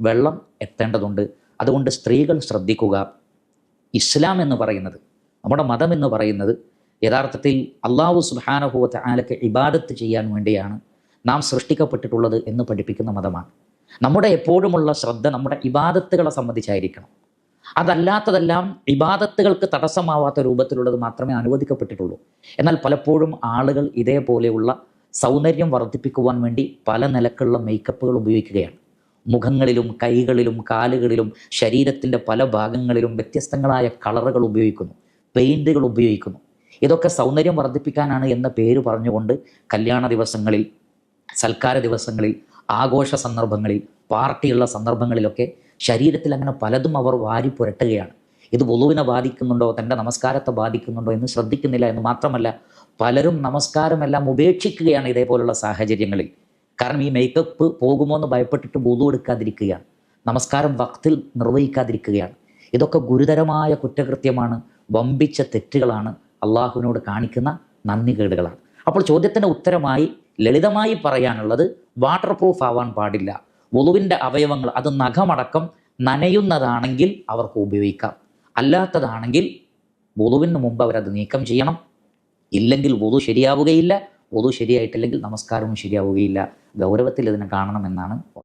വെള്ളം എത്തേണ്ടതുണ്ട്. അതുകൊണ്ട് സ്ത്രീകൾ ശ്രദ്ധിക്കുക. ഇസ്ലാം എന്ന് പറയുന്നത് നമ്മുടെ മതം എന്ന് പറയുന്നത് യഥാർത്ഥത്തിൽ അള്ളാഹു സുബാനഹുവത്തെ ആലക്ക് ഇബാദത്ത് ചെയ്യാൻ വേണ്ടിയാണ് നാം സൃഷ്ടിക്കപ്പെട്ടിട്ടുള്ളത് എന്ന് പഠിപ്പിക്കുന്ന മതമാണ്. നമ്മുടെ എപ്പോഴുമുള്ള ശ്രദ്ധ നമ്മുടെ ഇബാദത്തുകളെ സംബന്ധിച്ചായിരിക്കണം. അതല്ലാത്തതെല്ലാം ഇബാദത്തുകൾക്ക് തടസ്സമാവാത്ത രൂപത്തിലുള്ളത് മാത്രമേ അനുവദിക്കപ്പെട്ടിട്ടുള്ളൂ. എന്നാൽ പലപ്പോഴും ആളുകൾ ഇതേപോലെയുള്ള സൗന്ദര്യം വർദ്ധിപ്പിക്കുവാൻ വേണ്ടി പല നിലക്കുള്ള മേക്കപ്പുകൾ ഉപയോഗിക്കുകയാണ്. മുഖങ്ങളിലും കൈകളിലും കാലുകളിലും ശരീരത്തിന്റെ പല ഭാഗങ്ങളിലും വ്യത്യസ്തങ്ങളായ കളറുകൾ ഉപയോഗിക്കുന്നു. പെയിന്റുകൾ ഉപയോഗിക്കുന്നു. ഇതൊക്കെ സൗന്ദര്യം വർദ്ധിപ്പിക്കാനാണ് എന്ന പേര് പറഞ്ഞുകൊണ്ട് കല്യാണ ദിവസങ്ങളിൽ സൽക്കാര ദിവസങ്ങളിൽ ആഘോഷ സന്ദർഭങ്ങളിൽ പാർട്ടിയുള്ള സന്ദർഭങ്ങളിലൊക്കെ ശരീരത്തിൽ അങ്ങനെ പലതും അവർ വാരി പുരട്ടുകയാണ്. ഇത് വുളുവിനെ ബാധിക്കുന്നുണ്ടോ തന്റെ നമസ്കാരത്തെ ബാധിക്കുന്നുണ്ടോ എന്ന് ശ്രദ്ധിക്കുന്നില്ല എന്ന് മാത്രമല്ല പലരും നമസ്കാരമെല്ലാം ഉപേക്ഷിക്കുകയാണ് ഇതേപോലുള്ള സാഹചര്യങ്ങളിൽ. കാരണം ഈ മേക്കപ്പ് പോകുമോ എന്ന് ഭയപ്പെട്ടിട്ട് ബോധം എടുക്കാതിരിക്കുകയാണ് നമസ്കാരം വക്തിൽ നിർവഹിക്കാതിരിക്കുകയാണ്. ഇതൊക്കെ ഗുരുതരമായ കുറ്റകൃത്യമാണ്. വമ്പിച്ച തെറ്റുകളാണ് അള്ളാഹുവിനോട് കാണിക്കുന്ന നന്ദികേടുകളാണ്. അപ്പോൾ ചോദ്യത്തിന്റെ ഉത്തരമായി ലളിതമായി പറയാനുള്ളത് വാട്ടർ പ്രൂഫ് ആവാൻ പാടില്ല. വുളുവിന്റെ അവയവങ്ങൾ അത് നഖമടക്കം നനയുന്നതാണെങ്കിൽ അവർക്ക് ഉപയോഗിക്കാം. അല്ലാത്തതാണെങ്കിൽ വുളുവിന് മുമ്പ് അവരത് നീക്കം ചെയ്യണം. ഇല്ലെങ്കിൽ വുളു ശരിയാവുകയില്ല. വുളു ശരിയായിട്ടില്ലെങ്കിൽ നമസ്കാരവും ശരിയാവുകയില്ല. ഗൗരവത്തിൽ ഇതിനെ കാണണമെന്നാണ്